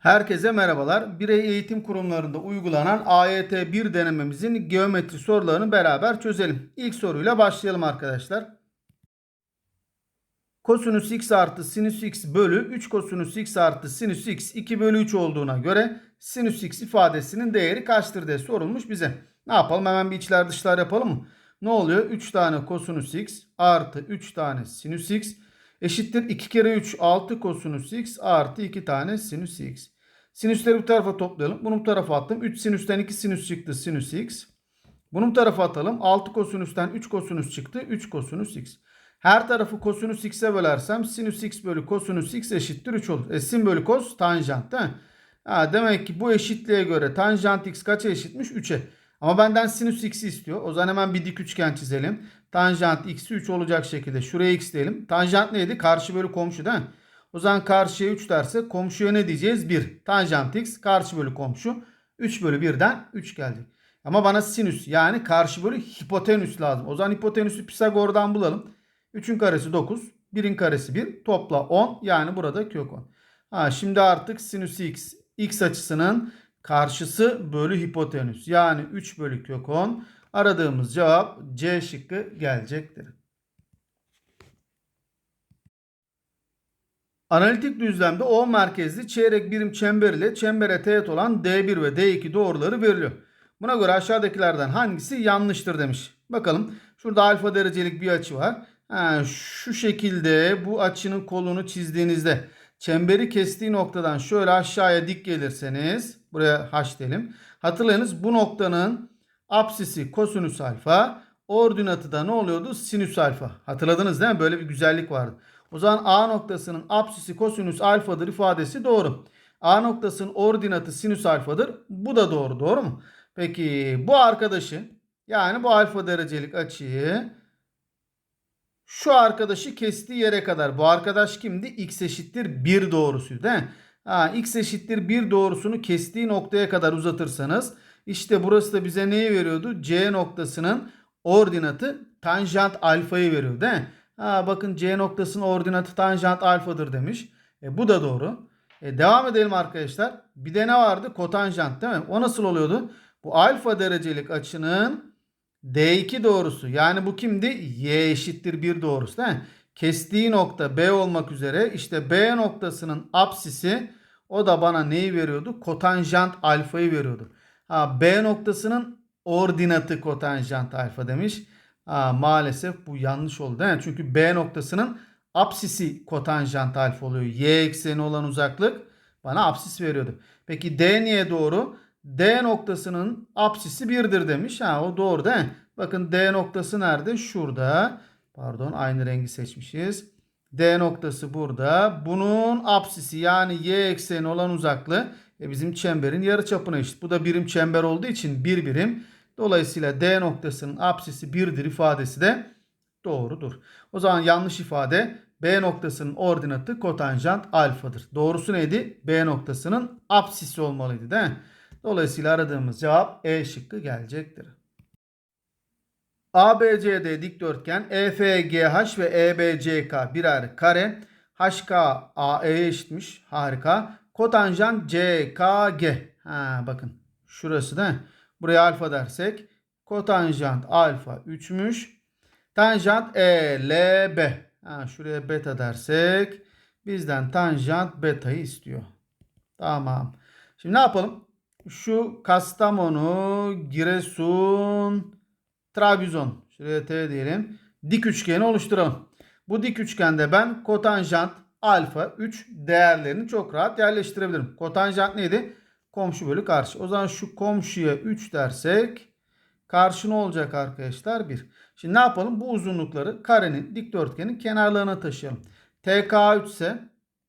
Herkese merhabalar. Birey eğitim kurumlarında uygulanan AYT 1 denememizin geometri sorularını beraber çözelim. İlk soruyla başlayalım arkadaşlar. Kosinüs x artı sinüs x bölü 3 kosinüs x artı sinüs x 2 bölü 3 olduğuna göre sinüs x ifadesinin değeri kaçtır diye sorulmuş bize. Ne yapalım hemen bir içler dışlar yapalım mı? Ne oluyor? 3 tane kosinüs x artı 3 tane sinüs x eşittir 2 kere 3 6 kosinüs x artı 2 tane sinüs x. Sinüsleri bu tarafa toplayalım. Bunu bu tarafa attım. 3 sinüsten 2 sinüs çıktı sinüs x. Bunu bu tarafa atalım. 6 kosinüsten 3 kosinüs çıktı. 3 kosinüs x. Her tarafı kosinüs x'e bölersem sinüs x bölü kosinüs x eşittir 3 olur. E sin bölü kos tanjant değil mi? Ha, demek ki bu eşitliğe göre tanjant x kaça eşitmiş? 3'e. Ama benden sinüs x'i istiyor. O zaman hemen bir dik üçgen çizelim. Tanjant x'i 3 olacak şekilde şuraya x diyelim. Tanjant neydi? Karşı bölü komşu değil mi? O zaman karşıya 3 derse komşuya ne diyeceğiz? 1. Tanjant x karşı bölü komşu. 3 bölü 1'den 3 gelecek. Ama bana sinüs yani karşı bölü hipotenüs lazım. O zaman hipotenüsü Pisagor'dan bulalım. 3'ün karesi 9. 1'in karesi 1. Topla 10. Yani burada kök 10. Ha, şimdi artık sinüs x x açısının karşısı bölü hipotenüs. Yani 3 bölü kök 10. Aradığımız cevap C şıkkı gelecektir. Analitik düzlemde O merkezli çeyrek birim çember ile çembere teğet olan D1 ve D2 doğruları veriliyor. Buna göre aşağıdakilerden hangisi yanlıştır demiş. Bakalım şurada alfa derecelik bir açı var. Ha, şu şekilde bu açının kolunu çizdiğinizde çemberi kestiği noktadan şöyle aşağıya dik gelirseniz buraya h diyelim. Hatırlayınız bu noktanın apsisi kosinüs alfa ordinatı da ne oluyordu? Sinüs alfa. Hatırladınız değil mi? Böyle bir güzellik vardı. O zaman A noktasının apsisi kosinüs alfadır ifadesi doğru. A noktasının ordinatı sinüs alfadır. Bu da doğru. Doğru mu? Peki bu arkadaşı yani bu alfa derecelik açıyı şu arkadaşı kestiği yere kadar bu arkadaş kimdi? X eşittir 1 doğrusuydu değil mi? Ha, X eşittir 1 doğrusunu kestiği noktaya kadar uzatırsanız işte burası da bize neyi veriyordu? C noktasının ordinatı tanjant alfayı veriyor değil mi? Ha, bakın C noktasının ordinatı tanjant alfadır demiş. E, bu da doğru. E, devam edelim arkadaşlar. Bir de ne vardı? Kotanjant değil mi? O nasıl oluyordu? Bu alfa derecelik açının D2 doğrusu. Yani bu kimdi? Y eşittir 1 doğrusu değil mi? Kestiği nokta B olmak üzere işte B noktasının apsisi o da bana neyi veriyordu? Kotanjant alfayı veriyordu. Ha, B noktasının ordinatı kotanjant alfa demiş. Ha, maalesef bu yanlış oldu değil mi? Çünkü B noktasının apsisi kotanjant alfa oluyor. Y ekseni olan uzaklık bana apsis veriyordu. Peki D niye doğru? D noktasının apsisi 1'dir demiş. Ha o doğru değil mi? Bakın D noktası nerede? Şurada. Pardon aynı rengi seçmişiz. D noktası burada. Bunun apsisi yani y ekseni olan uzaklığı e bizim çemberin yarıçapına eşit. Bu da birim çember olduğu için bir birim. Dolayısıyla D noktasının apsisi 1'dir ifadesi de doğrudur. O zaman yanlış ifade B noktasının ordinatı kotanjant alfadır. Doğrusu neydi? B noktasının apsisi olmalıydı değil mi? Dolayısıyla aradığımız cevap E şıkkı gelecektir. ABCD dikdörtgen EFGH ve EBCK birer kare. HK AE'ye eşitmiş. Harika. Kotanjant CKG. Ha bakın. Şurası da buraya alfa dersek kotanjant alfa 3'müş. Tanjant ELB. Ha şuraya beta dersek bizden tanjant beta'yı istiyor. Tamam. Şimdi ne yapalım? Şu Kastamonu, Giresun, Trabzon. Şuraya T diyelim. Dik üçgeni oluşturalım. Bu dik üçgende ben kotanjant alfa 3 değerlerini çok rahat yerleştirebilirim. Kotanjant neydi? Komşu bölü karşı. O zaman şu komşuya 3 dersek karşı ne olacak arkadaşlar? 1. Şimdi ne yapalım? Bu uzunlukları karenin dikdörtgenin kenarlarına taşıyalım. TK 3 ise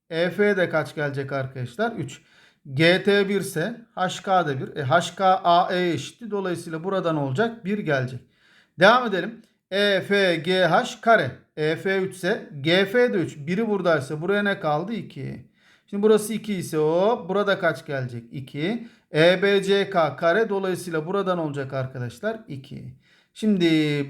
EF de kaç gelecek arkadaşlar? 3. GT1 ise HK da 1. E, HK AE eşitti. Dolayısıyla buradan olacak 1 gelecek. Devam edelim. EFGH kare. EF 3 ise GF de 3. Biri buradaysa buraya ne kaldı? 2. Şimdi burası 2 ise o. Burada kaç gelecek? 2. EBCK kare. Dolayısıyla buradan olacak arkadaşlar 2. Şimdi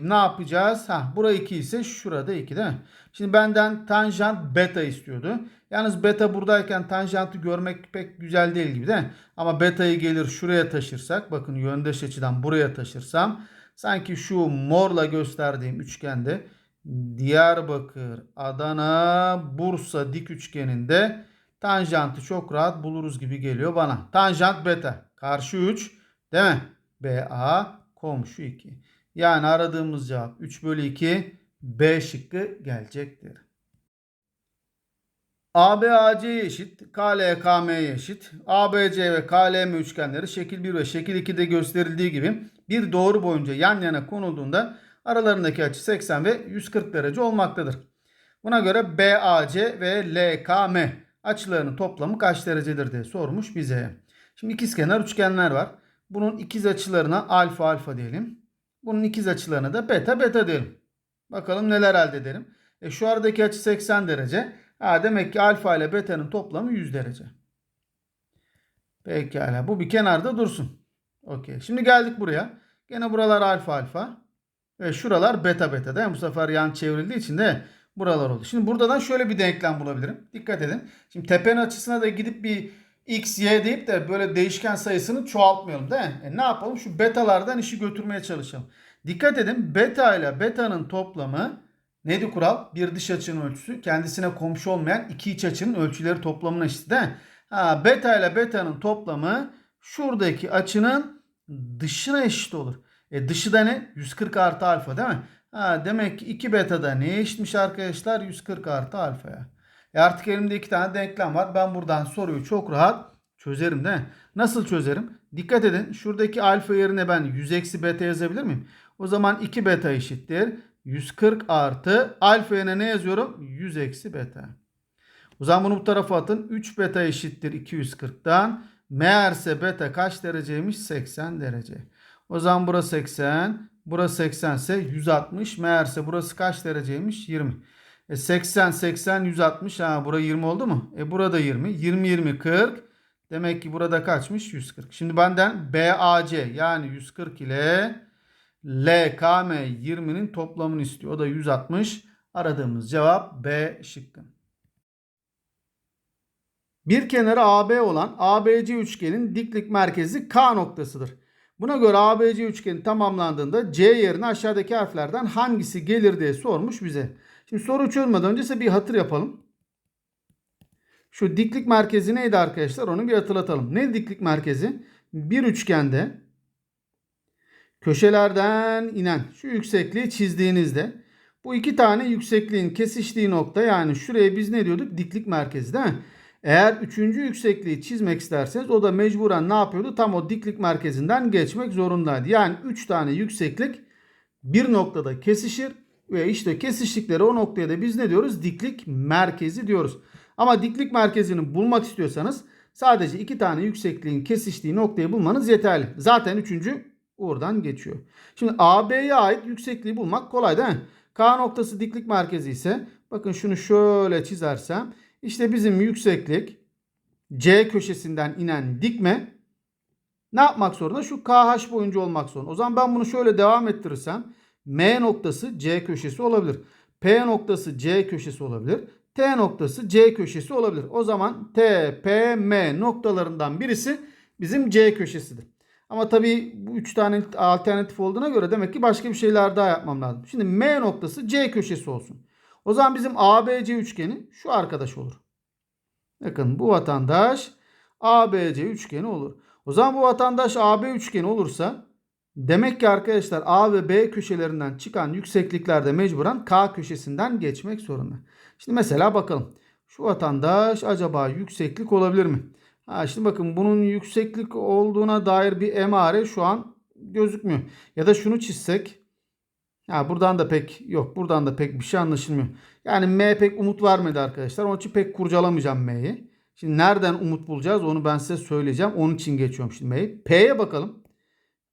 ne yapacağız? Ha, bura 2 ise şurada 2 değil mi? Şimdi benden tanjant beta istiyordu. Yalnız beta buradayken tanjantı görmek pek güzel değil gibi değil mi? Ama beta'yı gelir şuraya taşırsak bakın yöndeş açıdan buraya taşırsam sanki şu morla gösterdiğim üçgende Diyarbakır, Adana, Bursa dik üçgeninde tanjantı çok rahat buluruz gibi geliyor bana. Tanjant beta karşı 3 değil mi? BA komşu 2. Yani aradığımız cevap 3 bölü 2 B şıkkı gelecektir. ABAC eşit, KLKM eşit. ABC ve KLM üçgenleri şekil 1 ve şekil 2'de gösterildiği gibi bir doğru boyunca yan yana konulduğunda aralarındaki açı 80 ve 140 derece olmaktadır. Buna göre BAC ve LKM açılarının toplamı kaç derecedir diye sormuş bize. Şimdi ikizkenar üçgenler var. Bunun ikiz açılarına alfa alfa diyelim. Bunun ikiz açılarına da beta beta diyelim. Bakalım neler elde edelim. E şu aradaki açı 80 derece. Ha, demek ki alfa ile beta'nın toplamı 100 derece. Pekala. Bu bir kenarda dursun. Okey. Şimdi geldik buraya. Gene buralar alfa alfa. Ve şuralar beta beta değil mi? Bu sefer yan çevrildiği için de buralar oldu. Şimdi buradan şöyle bir denklem bulabilirim. Dikkat edin. Şimdi tepenin açısına da gidip bir x, y deyip de böyle değişken sayısını çoğaltmayalım değil mi? E ne yapalım? Şu betalardan işi götürmeye çalışalım. Dikkat edin. Beta ile beta'nın toplamı neydi kural? Bir dış açının ölçüsü kendisine komşu olmayan iki iç açının ölçüleri toplamına eşit değil mi? Ha, beta ile beta'nın toplamı şuradaki açının dışına eşit olur. E dışı da ne? 140 artı alfa değil mi? Ha, demek ki 2 beta'da neye eşitmiş arkadaşlar? 140 artı alfaya. E artık elimde iki tane denklem var. Ben buradan soruyu çok rahat çözerim değil mi? Nasıl çözerim? Dikkat edin. Şuradaki alfa yerine ben 100 eksi beta yazabilir miyim? O zaman 2 beta eşittir. 140 artı alfa yerine ne yazıyorum? 100 eksi beta. O zaman bunu bu tarafa atın. 3 beta eşittir 240'dan. Meğerse beta kaç dereceymiş? 80 derece. O zaman burası 80. Burası 80 ise 160. Meğerse burası kaç dereceymiş? 20. E 80, 80, 160. Ha bura 20 oldu mu? E burada 20. 20, 20, 40. Demek ki burada kaçmış? 140. Şimdi benden BAC yani 140 ile LKM 20'nin toplamını istiyor. O da 160. Aradığımız cevap B şıkkı. Bir kenarı AB olan ABC üçgenin diklik merkezi K noktasıdır. Buna göre ABC üçgeni tamamlandığında C yerine aşağıdaki harflerden hangisi gelir diye sormuş bize. Şimdi soru çözmeden önce ise bir hatır yapalım. Şu diklik merkezi neydi arkadaşlar? Onu bir hatırlatalım. Ne diklik merkezi? Bir üçgende köşelerden inen şu yüksekliği çizdiğinizde bu iki tane yüksekliğin kesiştiği nokta yani şuraya biz ne diyorduk? Diklik merkezi değil mi? Eğer üçüncü yüksekliği çizmek isterseniz o da mecburen ne yapıyordu? Tam o diklik merkezinden geçmek zorundaydı. Yani 3 tane yükseklik bir noktada kesişir ve işte kesiştikleri o noktaya da biz ne diyoruz? Diklik merkezi diyoruz. Ama diklik merkezini bulmak istiyorsanız sadece iki tane yüksekliğin kesiştiği noktayı bulmanız yeterli. Zaten üçüncü oradan geçiyor. Şimdi AB'ye ait yüksekliği bulmak kolay değil mi? K noktası diklik merkezi ise bakın şunu şöyle çizersem işte bizim yükseklik C köşesinden inen dikme ne yapmak zorunda? Şu KH boyunca olmak zorunda. O zaman ben bunu şöyle devam ettirirsem M noktası C köşesi olabilir. P noktası C köşesi olabilir. T noktası C köşesi olabilir. O zaman T, P, M noktalarından birisi bizim C köşesidir. Ama tabii bu üç tane alternatif olduğuna göre demek ki başka bir şeyler daha yapmam lazım. Şimdi M noktası C köşesi olsun. O zaman bizim ABC üçgeni şu arkadaş olur. Bakın bu vatandaş ABC üçgeni olur. O zaman bu vatandaş AB üçgeni olursa demek ki arkadaşlar A ve B köşelerinden çıkan yüksekliklerde mecburen K köşesinden geçmek zorunda. Şimdi mesela bakalım. Şu vatandaş acaba yükseklik olabilir mi? Ha şimdi bakın bunun yükseklik olduğuna dair bir emare şu an gözükmüyor. Ya da şunu çizsek. Ha buradan da pek yok. Buradan da pek bir şey anlaşılmıyor. Yani M pek umut vermedi arkadaşlar. Onun için pek kurcalamayacağım M'yi. Şimdi nereden umut bulacağız onu ben size söyleyeceğim. Onun için geçiyorum şimdi M'yi. P'ye bakalım.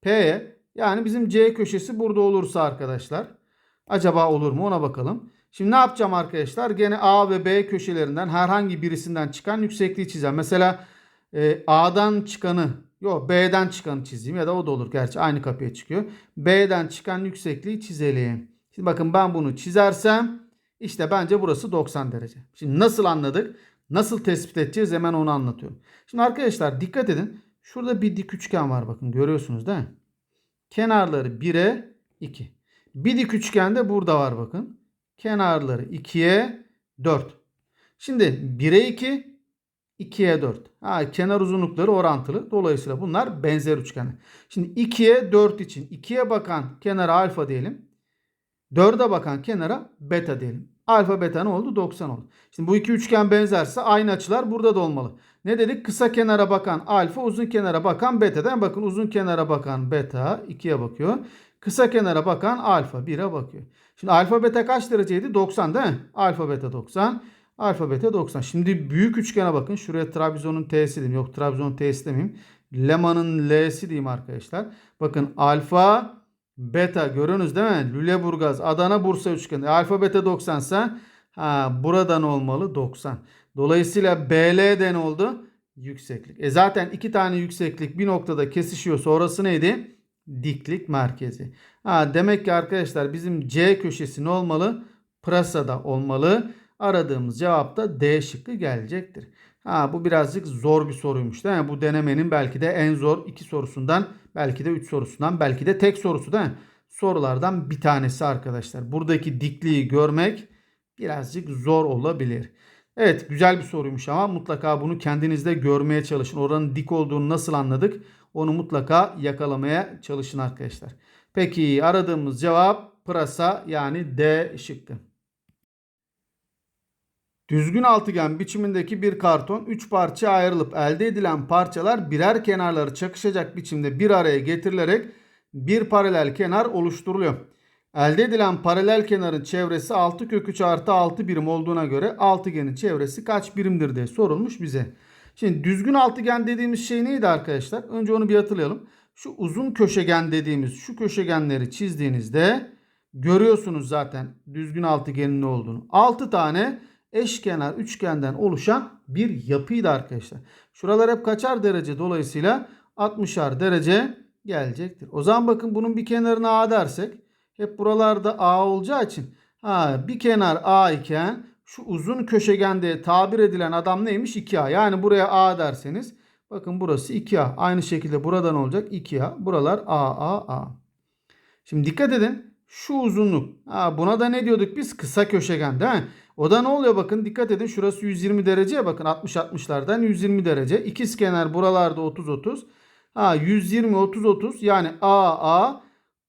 P'ye yani bizim C köşesi burada olursa arkadaşlar. Acaba olur mu ona bakalım. Şimdi ne yapacağım arkadaşlar? Gene A ve B köşelerinden herhangi birisinden çıkan yüksekliği çizeceğim. Mesela e, A'dan çıkanı Yok B'den çıkanı çizeyim ya da o da olur. Gerçi aynı kapıya çıkıyor. B'den çıkan yüksekliği çizelim. Şimdi bakın ben bunu çizersem işte bence burası 90 derece. Şimdi nasıl anladık? Nasıl tespit edeceğiz hemen onu anlatıyorum. Şimdi arkadaşlar dikkat edin. Şurada bir dik üçgen var bakın görüyorsunuz değil mi? Kenarları 1'e 2. Bir dik üçgen de burada var bakın. Kenarları 2'ye 4. Şimdi 1'e 2, 2'ye 4. Ha, kenar uzunlukları orantılı. Dolayısıyla bunlar benzer üçgenler. Şimdi 2'ye 4 için 2'ye bakan kenara alfa diyelim. 4'e bakan kenara beta diyelim. Alfa beta ne oldu? 90 oldu. Şimdi bu iki üçgen benzerse aynı açılar burada da olmalı. Ne dedik? Kısa kenara bakan alfa, uzun kenara bakan beta. Değil mi? Bakın uzun kenara bakan beta 2'ye bakıyor. Kısa kenara bakan alfa 1'e bakıyor. Şimdi alfa beta kaç dereceydi? 90 değil mi? Alfa beta 90. Alfa beta 90. Şimdi büyük üçgene bakın. Şuraya Trabzon'un T'si diyeyim. Yok Trabzon T'si demeyeyim. Lema'nın L'si diyeyim arkadaşlar. Bakın alfa beta görüyorsunuz değil mi? Lüleburgaz, Adana, Bursa üçgeni. Alfa beta 90 ise buradan olmalı 90. Dolayısıyla BL'den oldu? Yükseklik. E zaten iki tane yükseklik bir noktada kesişiyorsa orası neydi? Diklik merkezi. Ha, demek ki arkadaşlar bizim C köşesi ne olmalı? Pırasada olmalı. Aradığımız cevap da D şıkkı gelecektir. Ha, bu birazcık zor bir soruymuş değil mi? Bu denemenin belki de en zor iki sorusundan, belki de üç sorusundan, belki de tek sorusu değil mi? Sorulardan bir tanesi arkadaşlar. Buradaki dikliği görmek birazcık zor olabilir. Evet güzel bir soruymuş ama mutlaka bunu kendinizde görmeye çalışın. Oranın dik olduğunu nasıl anladık? Onu mutlaka yakalamaya çalışın arkadaşlar. Peki aradığımız cevap pırasa yani D şıkkı. Düzgün altıgen biçimindeki bir karton 3 parçaya ayrılıp elde edilen parçalar birer kenarları çakışacak biçimde bir araya getirilerek bir paralel kenar oluşturuluyor. Elde edilen paralel kenarın çevresi 6 kök 3 artı 6 birim olduğuna göre altıgenin çevresi kaç birimdir diye sorulmuş bize. Şimdi düzgün altıgen dediğimiz şey neydi arkadaşlar? Önce onu bir hatırlayalım. Şu uzun köşegen dediğimiz şu köşegenleri çizdiğinizde görüyorsunuz zaten düzgün altıgenin ne olduğunu. 6 tane eşkenar üçgenden oluşan bir yapıydı arkadaşlar. Şuralar hep kaçar derece dolayısıyla 60'ar derece gelecektir. O zaman bakın bunun bir kenarına A dersek hep buralarda A olacağı için ha, bir kenar A iken şu uzun köşegende tabir edilen adam neymiş? 2A. Yani buraya A derseniz bakın burası 2A. Aynı şekilde buradan olacak 2A. Buralar A, A, A. Şimdi dikkat edin. Şu uzunluk. Ha, buna da ne diyorduk biz? Kısa köşegen değil mi? O da ne oluyor bakın dikkat edin. Şurası 120 derece bakın 60-60'lardan 120 derece. İkiz kenar buralarda 30-30. Ha 120 30 30 yani A A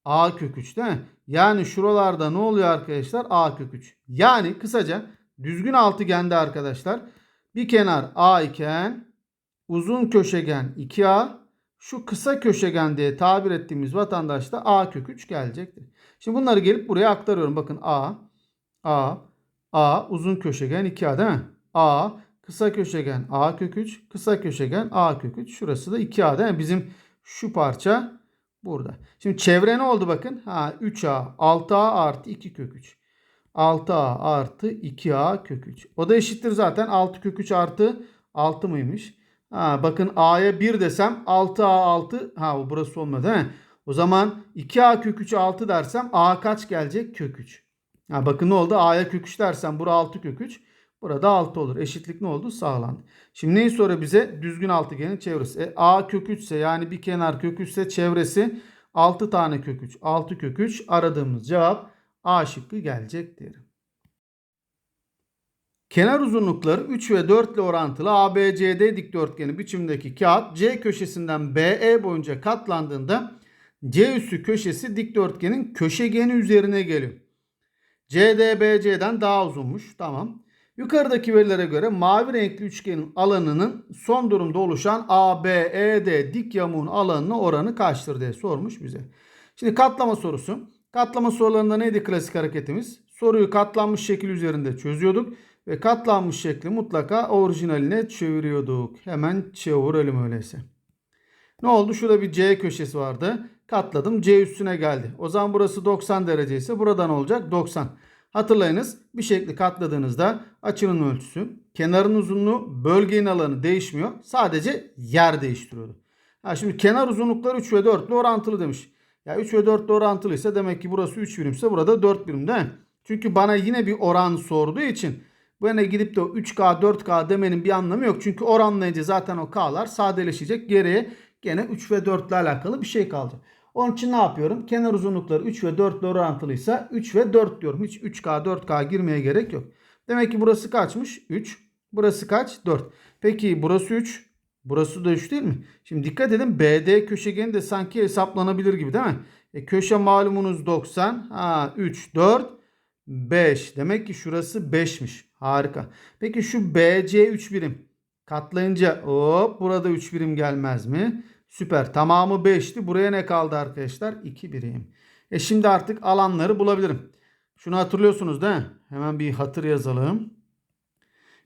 A kök 3 değil mi? Yani şuralarda ne oluyor arkadaşlar? A kök 3. Yani kısaca düzgün altıgende arkadaşlar bir kenar A iken uzun köşegen 2A şu kısa köşegen diye tabir ettiğimiz vatandaş da A kök 3 gelecektir. Şimdi bunları gelip buraya aktarıyorum. Bakın A, A, A uzun köşegen 2A değil mi? A kısa köşegen A kök 3, kısa köşegen A kök 3. Şurası da 2A değil mi? Bizim şu parça burada. Şimdi çevre ne oldu bakın? Ha 3A, 6A artı 2 kök 3. 6A artı 2A kök 3. O da eşittir zaten 6 kök 3 artı 6 mıymış? Ha, bakın A'ya 1 desem 6A 6. Ha burası olmadı mi? O zaman 2A kök 3 6 dersem A kaç gelecek? Kök 3. Ha, bakın ne oldu? A'ya kök 3 dersem bura 6 kök 3. Burada 6 olur. Eşitlik ne oldu? Sağlandı. Şimdi neyi soruyor bize? Düzgün altıgenin çevresi. E, A kök 3 ise yani bir kenar kök 3 ise çevresi 6 tane kök 3. 6 kök 3 aradığımız cevap A şıkkı gelecektir. Kenar uzunlukları 3 ve 4 ile orantılı ABCD dikdörtgeni biçimdeki kağıt C köşesinden BE boyunca katlandığında C üssü köşesi dikdörtgenin köşegeni üzerine geliyor. CDBC'den daha uzunmuş. Tamam. Yukarıdaki verilere göre mavi renkli üçgenin alanının son durumda oluşan ABED dik yamuğun alanına oranı kaçtır diye sormuş bize. Şimdi katlama sorusu. Katlama sorularında neydi klasik hareketimiz? Soruyu katlanmış şekil üzerinde çözüyorduk ve katlanmış şekli mutlaka orijinaline çeviriyorduk. Hemen çevirelim öyleyse. Ne oldu? Şurada bir C köşesi vardı. Katladım. C üstüne geldi. O zaman burası 90 derece ise buradan olacak 90. Hatırlayınız bir şekli katladığınızda açının ölçüsü, kenarın uzunluğu, bölgenin alanı değişmiyor. Sadece yer değiştiriyordu. Ha şimdi kenar uzunlukları 3 ve 4 ile orantılı demiş. Ya 3 ve 4 ile orantılıysa demek ki burası 3 birimse burada 4 birim değil mi? Çünkü bana yine bir oran sorduğu için bu ne gidip de 3K 4K demenin bir anlamı yok. Çünkü oranlayınca zaten o K'lar sadeleşecek. Geriye gene 3 ve 4 ile alakalı bir şey kaldı. Onun için ne yapıyorum? Kenar uzunlukları 3 ve 4 ile orantılıysa 3 ve 4 diyorum. Hiç 3K 4K girmeye gerek yok. Demek ki burası kaçmış? 3. Burası kaç? 4. Peki burası 3. Burası da 3 değil mi? Şimdi dikkat edin BD köşegeni de sanki hesaplanabilir gibi değil mi? E, köşe malumunuz 90. Ha 3, 4, 5. Demek ki şurası 5'miş. Harika. Peki şu BC 3 birim. Katlayınca hop burada 3 birim gelmez mi? Süper. Tamamı 5'ti. Buraya ne kaldı arkadaşlar? 2 birim. E şimdi artık alanları bulabilirim. Şunu hatırlıyorsunuz değil mi? Hemen bir hatır yazalım.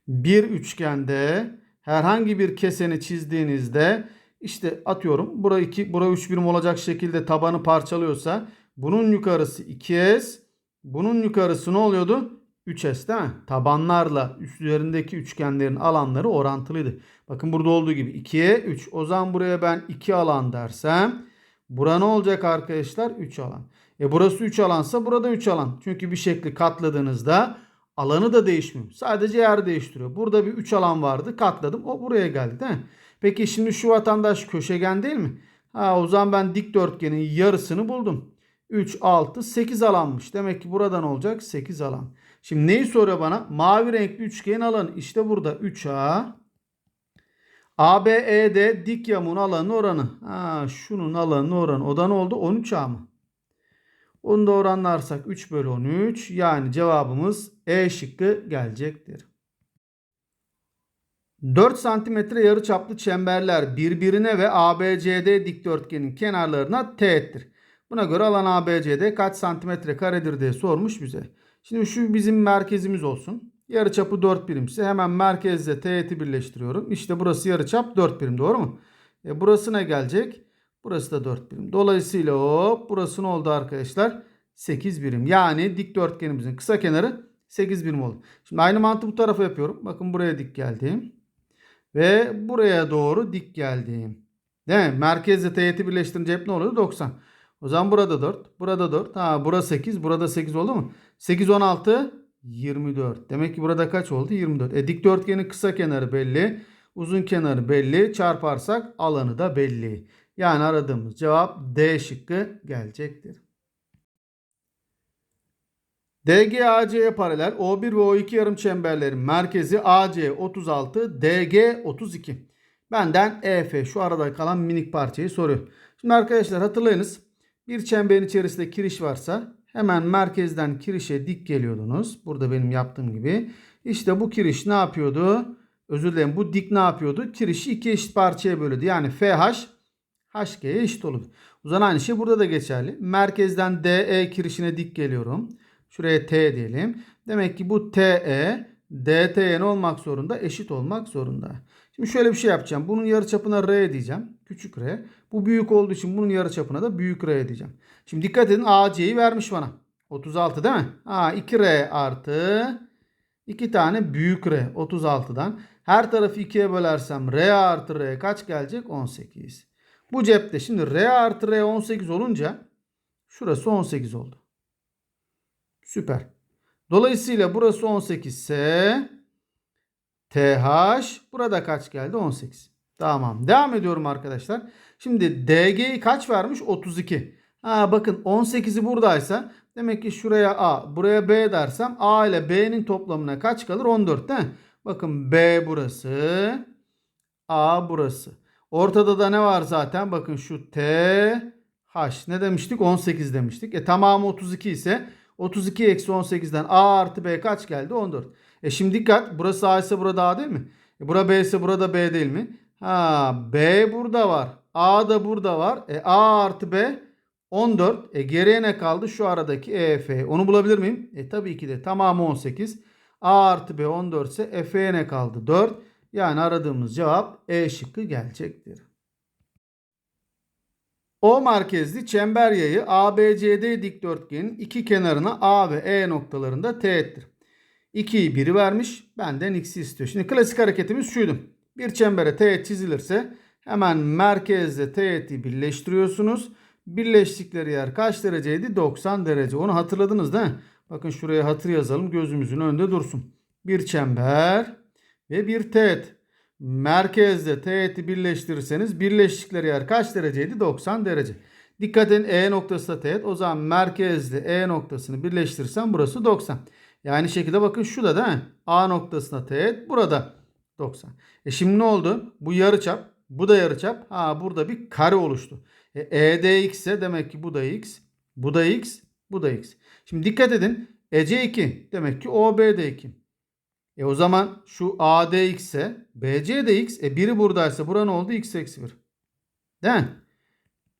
Bir üçgende herhangi bir keseni çizdiğinizde işte atıyorum bura 2 bura 3 birim olacak şekilde tabanı parçalıyorsa bunun yukarısı 2S bunun yukarısı ne oluyordu? 3S değil mi? Tabanlarla üstlerindeki üçgenlerin alanları orantılıydı. Bakın burada olduğu gibi 2'ye 3. O zaman buraya ben 2 alan dersem bura ne olacak arkadaşlar? 3 alan. E burası 3 alansa burada 3 alan. Çünkü bir şekli katladığınızda alanı da değişmiyor. Sadece yer değiştiriyor. Burada bir 3 alan vardı. Katladım. O buraya geldi değil mi? Peki şimdi şu vatandaş köşegen değil mi? Ha, o zaman ben dikdörtgenin yarısını buldum. 3, 6, 8 alanmış. Demek ki buradan olacak 8 alan. Şimdi neyi soruyor bana? Mavi renkli üçgenin alanı. İşte burada 3A. ABE'de dik yamuğun alanı oranı. Ha, şunun alanı oranı. O da ne oldu? 13A mı? Onu da oranlarsak 3 bölü 13. Yani cevabımız E şıkkı gelecektir. 4 santimetre yarıçaplı çemberler birbirine ve ABCD dikdörtgenin kenarlarına teğettir. Buna göre alan ABCD kaç santimetre karedir diye sormuş bize. Şimdi şu bizim merkezimiz olsun. Yarıçapı 4 birimse hemen merkezle teğeti birleştiriyorum. İşte burası yarıçap 4 birim doğru mu? E burası ne gelecek? Burası da 4 birim. Dolayısıyla hop burası ne oldu arkadaşlar? 8 birim. Yani dikdörtgenimizin kısa kenarı 8 birim oldu. Şimdi aynı mantığı bu tarafa yapıyorum. Bakın buraya dik geldim. Ve buraya doğru dik geldim. Değil mi? Merkezle teğeti birleştirince hep ne oluyor? 90. O zaman burada 4. Burada 4. Ha burada 8. Burada 8 oldu mu? 8 16 24. Demek ki burada kaç oldu? 24. E dikdörtgenin kısa kenarı belli. Uzun kenarı belli. Çarparsak alanı da belli. Yani aradığımız cevap D şıkkı gelecektir. DGAC'ye paralel O1 ve O2 yarım çemberlerin merkezi AC 36, DG 32. Benden EF şu arada kalan minik parçayı soruyor. Şimdi arkadaşlar hatırlayınız. Bir çemberin içerisinde kiriş varsa hemen merkezden kirişe dik geliyordunuz. Burada benim yaptığım gibi. İşte bu kiriş ne yapıyordu? Özür dilerim bu dik ne yapıyordu? Kirişi iki eşit parçaya bölüyordu. Yani FH HG'ye eşit olur. O zaman aynı şey burada da geçerli. Merkezden DE kirişine dik geliyorum. Şuraya T diyelim. Demek ki bu TE DT'ye olmak zorunda? Eşit olmak zorunda. Şimdi şöyle bir şey yapacağım. Bunun yarıçapına R diyeceğim. Küçük R. Bu büyük olduğu için bunun yarıçapına da büyük R diyeceğim. Şimdi dikkat edin AC'yi vermiş bana. 36 değil mi? Ha 2R artı 2 tane büyük R 36'dan. Her tarafı 2'ye bölersem R artı R kaç gelecek? 18. Bu cepte şimdi R artı R 18 olunca şurası 18 oldu. Süper. Dolayısıyla burası 18 ise TH burada kaç geldi? 18. Tamam. Devam ediyorum arkadaşlar. Şimdi DG'yi kaç vermiş? 32. Ha bakın 18'i buradaysa demek ki şuraya A, buraya B dersem A ile B'nin toplamına kaç kalır? 14 değil mi? Bakın B burası. A burası. Ortada da ne var zaten? Bakın şu T H ne demiştik? 18 demiştik. E tamamı 32 ise 32 eksi 18'den A artı B kaç geldi? 14. E şimdi dikkat. Burası A ise burada A değil mi? E bura B ise burada B değil mi? Ha B burada var. A da burada var. E A artı B 14. E geriye ne kaldı? Şu aradaki EF. Onu bulabilir miyim? E tabii ki de tamamı 18. A artı B 14 ise Efe'ye ne kaldı? 4. Yani aradığımız cevap E şıkkı gelecektir. O merkezli çember yayı ABCD dikdörtgenin iki kenarına A ve E noktalarında teğettir. 2'yi biri vermiş. Benden x'i istiyor. Şimdi klasik hareketimiz şuydu. Bir çembere teğet çizilirse Hemen merkezle teğeti birleştiriyorsunuz. Birleştikleri yer kaç dereceydi? 90 derece. Onu hatırladınız değil mi? Bakın şuraya hatır yazalım. Gözümüzün önünde dursun. Bir çember ve bir teğet. Merkezde teğeti birleştirirseniz birleştikleri yer kaç dereceydi? 90 derece. Dikkat edin E noktası da teğet. O zaman merkezde E noktasını birleştirirsem burası 90. Yani şekilde bakın şu da değil mi? A noktasına teğet. Burada 90. E şimdi ne oldu? Bu yarıçap. Bu da yarıçap. Ha burada bir kare oluştu. E, EDX ise demek ki bu da x. Bu da x. Bu da x. Şimdi dikkat edin. EC 2. Demek ki OB de 2. E o zaman şu ADX ise BC de x. E biri buradaysa bura ne oldu? X eksi 1. Değil mi?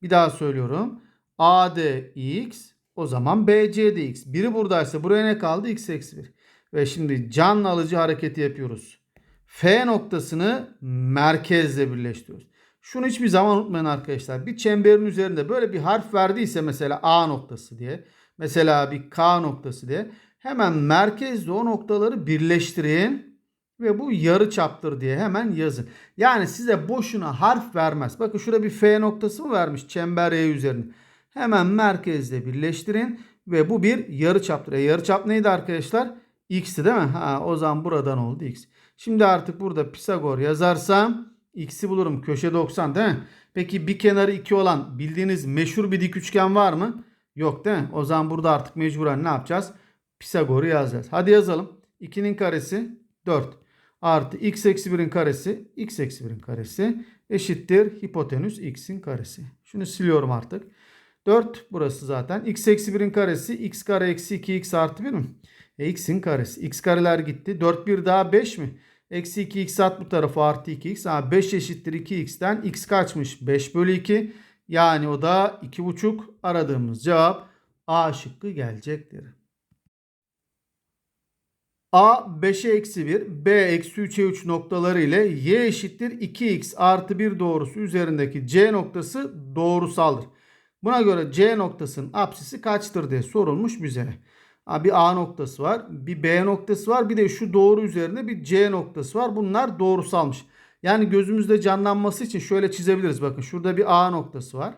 Bir daha söylüyorum. ADX o zaman BC de x. Biri buradaysa buraya ne kaldı? X eksi 1. Ve şimdi can alıcı hareketi yapıyoruz. F noktasını merkezle birleştiriyoruz. Şunu hiçbir zaman unutmayın arkadaşlar. Bir çemberin üzerinde böyle bir harf verdiyse mesela A noktası diye. Mesela bir K noktası diye. Hemen merkezle o noktaları birleştirin. Ve bu yarı çaptır diye hemen yazın. Yani size boşuna harf vermez. Bakın şurada bir F noktası mı vermiş çember E üzerinde. Hemen merkezle birleştirin. Ve bu bir yarı çaptır. E yarı çap neydi arkadaşlar? X'ti değil mi? Ha, o zaman buradan oldu X. Şimdi artık burada Pisagor yazarsam x'i bulurum. Köşe 90 değil mi? Peki bir kenarı 2 olan bildiğiniz meşhur bir dik üçgen var mı? Yok değil mi? O zaman burada artık mecburen ne yapacağız? Pisagor'u yazacağız. Hadi yazalım. 2'nin karesi 4 artı x eksi 1'in karesi x eksi 1'in karesi eşittir hipotenüs x'in karesi. Şunu siliyorum artık. 4 burası zaten. x eksi 1'in karesi x kare eksi 2x artı 1 mi? E, x'in karesi. x kareler gitti. 4 1 daha 5 mi? Eksi 2x at bu tarafa artı 2x. Ha, 5 eşittir 2x'ten x kaçmış? 5 bölü 2. Yani o da 2,5 aradığımız cevap A şıkkı gelecektir. A 5'e eksi 1, B eksi 3'e 3 noktaları ile y eşittir 2x artı 1 doğrusu üzerindeki C noktası doğrusaldır. Buna göre C noktasının apsisi kaçtır diye sorulmuş bize. Bir A noktası var, bir B noktası var, bir de şu doğru üzerinde bir C noktası var. Bunlar doğrusalmış. Yani gözümüzde canlanması için şöyle çizebiliriz. Bakın şurada bir A noktası var.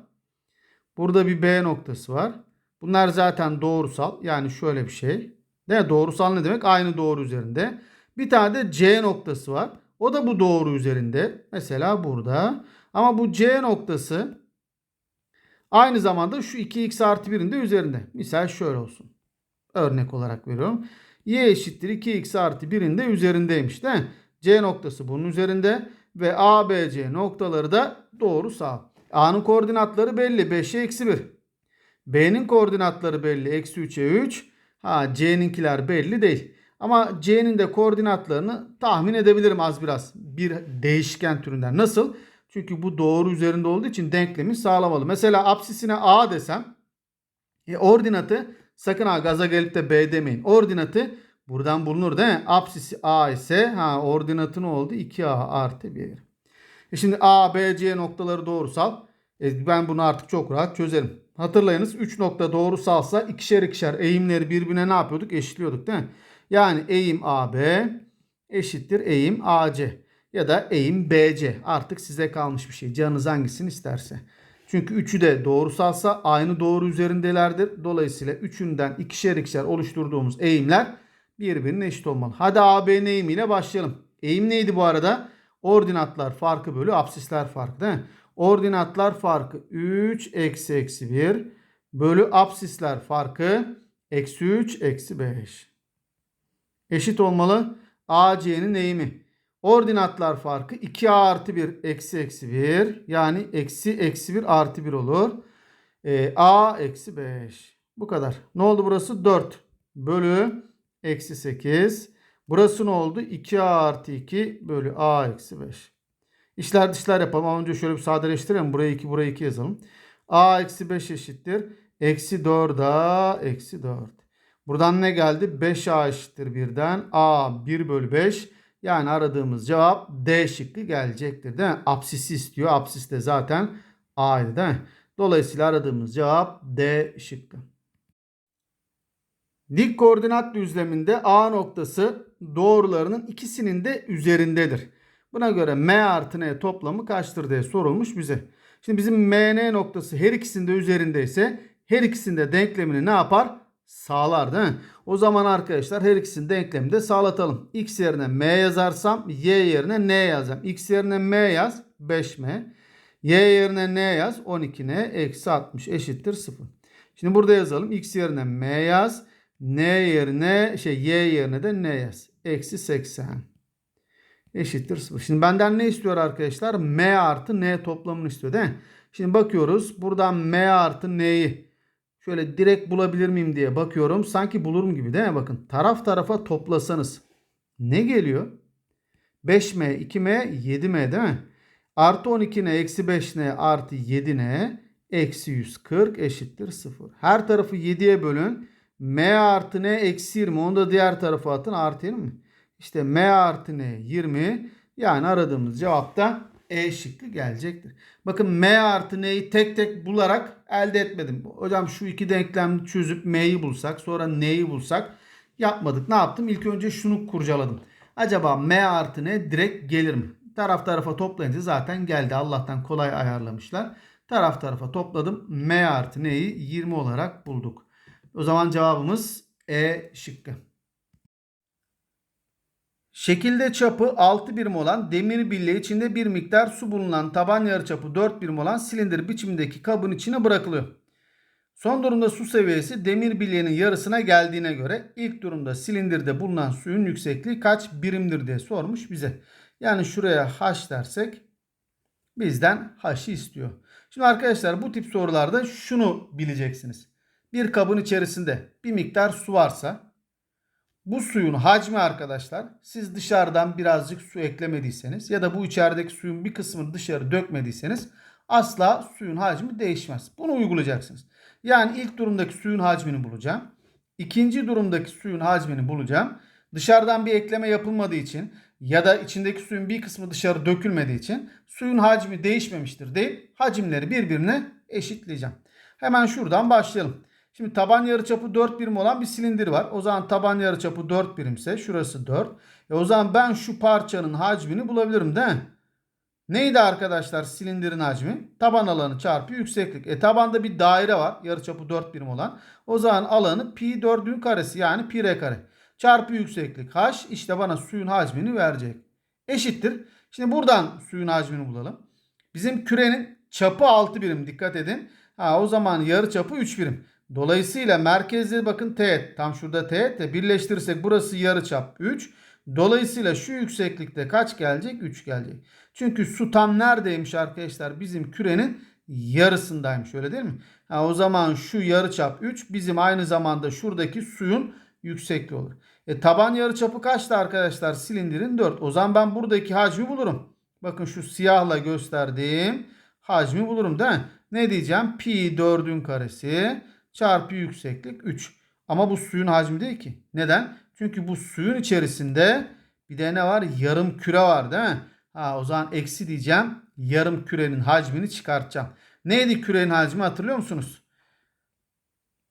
Burada bir B noktası var. Bunlar zaten doğrusal. Yani şöyle bir şey. Ne doğrusal ne demek? Aynı doğru üzerinde. Bir tane de C noktası var. O da bu doğru üzerinde. Mesela burada. Ama bu C noktası aynı zamanda şu 2x artı 1'in de üzerinde. Misal şöyle olsun. Örnek olarak veriyorum. Y eşittir 2x artı 1'in de üzerindeymiş değil mi? C noktası bunun üzerinde ve A, B, C noktaları da doğrusal. A'nın koordinatları belli. 5'e eksi 1. B'nin koordinatları belli. Eksi 3'e 3. Ha C'ninkiler belli değil. Ama C'nin de koordinatlarını tahmin edebilirim az biraz. Bir değişken türünden. Nasıl? Çünkü bu doğru üzerinde olduğu için denklemi sağlamalı. Mesela apsisine A desem e, ordinatı sakın ha gaza gelip de B demeyin. Ordinatı buradan bulunur değil mi? Apsisi A ise ha ordinatı ne oldu? 2A artı 1. E şimdi A, B, C noktaları doğrusal. E ben bunu artık çok rahat çözerim. Hatırlayınız 3 nokta doğrusalsa ikişer ikişer eğimleri birbirine ne yapıyorduk? Eşitliyorduk değil mi? Yani eğim AB eşittir eğim AC ya da eğim BC. Artık size kalmış bir şey. Canınız hangisini isterse. Çünkü üçü de doğrusalsa aynı doğru üzerindelerdir. Dolayısıyla üçünden ikişer ikişer oluşturduğumuz eğimler birbirine eşit olmalı. Hadi AB'nin eğimiyle başlayalım. Eğim neydi bu arada? Ordinatlar farkı bölü absisler farkı değil mi? Ordinatlar farkı 3 eksi eksi 1 bölü absisler farkı eksi 3 eksi 5. Eşit olmalı. AC'nin eğimi. Ordinatlar farkı 2A artı 1 eksi eksi 1 yani eksi eksi 1 artı 1 olur. E, A eksi 5. Bu kadar. Ne oldu burası? 4 bölü eksi 8. Burası ne oldu? 2A artı 2 bölü A eksi 5. İşler dışlar yapalım. Ama önce şöyle bir sadeleştirelim. Buraya 2 buraya 2 yazalım. A eksi 5 eşittir. Eksi 4A eksi 4. Buradan ne geldi? 5A eşittir 1'den. A 1 bölü 5. Yani aradığımız cevap D şıkkı gelecektir değil mi? Apsisi istiyor. Apsis de zaten A'ydı değil mi? Dolayısıyla aradığımız cevap D şıkkı. Dik koordinat düzleminde A noktası doğrularının ikisinin de üzerindedir. Buna göre M artı N toplamı kaçtır diye sorulmuş bize. Şimdi bizim MN noktası her ikisinde üzerindeyse her ikisinde denklemini ne yapar? Sağlar değil mi? O zaman arkadaşlar her ikisinin denklemini de sağlatalım. X yerine M yazarsam Y yerine N yazacağım. X yerine M yaz 5M. Y yerine N yaz 12N eksi 60 eşittir 0. Şimdi burada yazalım. X yerine M yaz. N yerine şey Y yerine de N yaz. Eksi 80 eşittir 0. Şimdi benden ne istiyor arkadaşlar? M artı N toplamını istiyor değil mi? Şimdi bakıyoruz. Buradan M artı N'yi şöyle direkt bulabilir miyim diye bakıyorum. Sanki bulurum gibi değil mi? Bakın taraf tarafa toplasanız ne geliyor? 5M, 2M, 7M değil mi? Artı 12N, eksi 5N, artı 7N, eksi 140 eşittir 0. Her tarafı 7'ye bölün. M artı N eksi 20. Onu da diğer tarafa atın. Artı 20 mi? İşte M artı N 20. Yani aradığımız cevap da E şıkkı gelecektir. Bakın M artı N'yi tek tek bularak elde etmedim. Hocam şu iki denklemi çözüp M'yi bulsak sonra N'yi bulsak yapmadık. Ne yaptım? İlk önce şunu kurcaladım. Acaba M artı N direkt gelir mi? Taraf tarafa toplayınca zaten geldi. Allah'tan kolay ayarlamışlar. Taraf tarafa topladım. M artı N'yi 20 olarak bulduk. O zaman cevabımız E şıkkı. Şekilde çapı 6 birim olan demir bilye içinde bir miktar su bulunan taban yarıçapı 4 birim olan silindir biçimindeki kabın içine bırakılıyor. Son durumda su seviyesi demir bilyenin yarısına geldiğine göre ilk durumda silindirde bulunan suyun yüksekliği kaç birimdir diye sormuş bize. Yani şuraya h dersek bizden h'ı istiyor. Şimdi arkadaşlar bu tip sorularda şunu bileceksiniz. Bir kabın içerisinde bir miktar su varsa bu suyun hacmi arkadaşlar siz dışarıdan birazcık su eklemediyseniz ya da bu içerideki suyun bir kısmını dışarı dökmediyseniz asla suyun hacmi değişmez. Bunu uygulayacaksınız. Yani ilk durumdaki suyun hacmini bulacağım. İkinci durumdaki suyun hacmini bulacağım. Dışarıdan bir ekleme yapılmadığı için ya da içindeki suyun bir kısmı dışarı dökülmediği için suyun hacmi değişmemiştir deyip hacimleri birbirine eşitleyeceğim. Hemen şuradan başlayalım. Şimdi taban yarıçapı 4 birim olan bir silindir var. O zaman taban yarıçapı 4 birimse şurası 4. E o zaman ben şu parçanın hacmini bulabilirim değil mi? Neydi arkadaşlar silindirin hacmi? Taban alanı çarpı yükseklik. E tabanda bir daire var. Yarıçapı 4 birim olan. O zaman alanı pi 4'ün karesi yani pi r kare. Çarpı yükseklik h işte bana suyun hacmini verecek. Eşittir. Şimdi buradan suyun hacmini bulalım. Bizim kürenin çapı 6 birim dikkat edin. Ha, o zaman yarı çapı 3 birim. Dolayısıyla merkezde bakın teğet. Tam şurada teğet de birleştirirsek burası yarı çap 3. Dolayısıyla şu yükseklikte kaç gelecek? 3 gelecek. Çünkü su tam neredeymiş arkadaşlar? Bizim kürenin yarısındaymış öyle değil mi? Ha, o zaman şu yarıçap 3 bizim aynı zamanda şuradaki suyun yüksekliği olur. E, taban yarıçapı kaçtı arkadaşlar? Silindirin 4. O zaman ben buradaki hacmi bulurum. Bakın şu siyahla gösterdiğim hacmi bulurum değil mi? Ne diyeceğim? Pi 4'ün karesi çarpı yükseklik 3. Ama bu suyun hacmi değil ki. Neden? Çünkü bu suyun içerisinde bir de ne var? Yarım küre var değil mi? Ha, o zaman eksi diyeceğim. Yarım kürenin hacmini çıkartacağım. Neydi kürenin hacmi hatırlıyor musunuz?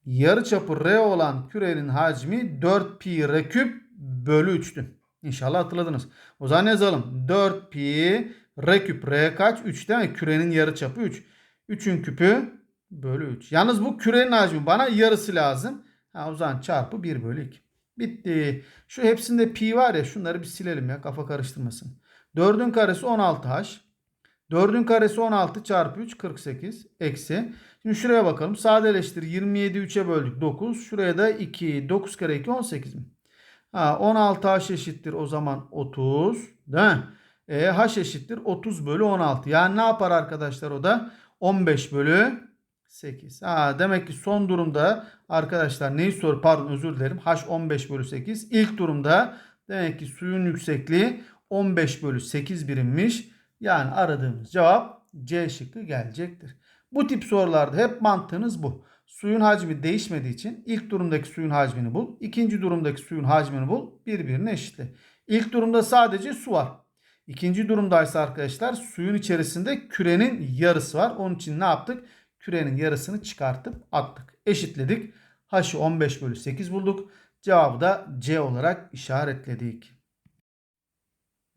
Yarıçapı R olan kürenin hacmi 4 pi R küp bölü 3'tü. İnşallah hatırladınız. O zaman yazalım. 4 pi R küp R kaç? 3 değil mi? Kürenin yarıçapı 3. 3'ün küpü bölü 3. Yalnız bu kürenin hacmi bana yarısı lazım. Ha, o zaman çarpı 1 bölü 2. Bitti. Şu hepsinde pi var ya şunları bir silelim ya kafa karıştırmasın. 4'ün karesi 16h. 4'ün karesi 16 çarpı 3 48 eksi. Şimdi şuraya bakalım. Sadeleştir 27 3'e böldük 9. Şuraya da 2 9 kere 2 18 mi? Ha, 16h eşittir o zaman 30. Değil mi? E, h eşittir 30 bölü 16. Yani ne yapar arkadaşlar o da? 15 bölü 8. Ha, demek ki son durumda arkadaşlar neyi sor? Pardon özür dilerim. H 15 bölü 8. İlk durumda demek ki suyun yüksekliği 15 bölü 8 birimmiş. Yani aradığımız cevap C şıkkı gelecektir. Bu tip sorularda hep mantığınız bu. Suyun hacmi değişmediği için ilk durumdaki suyun hacmini bul. ikinci durumdaki suyun hacmini bul. Birbirine eşitle. İlk durumda sadece su var. İkinci durumdaysa arkadaşlar suyun içerisinde kürenin yarısı var. Onun için ne yaptık? Kürenin yarısını çıkartıp attık. Eşitledik. H'ı 15 bölü 8 bulduk. Cevabı da C olarak işaretledik.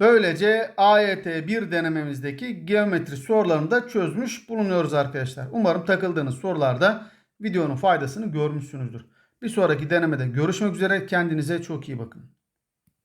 Böylece AYT 1 denememizdeki geometri sorularını da çözmüş bulunuyoruz arkadaşlar. Umarım takıldığınız sorularda videonun faydasını görmüşsünüzdür. Bir sonraki denemede görüşmek üzere. Kendinize çok iyi bakın.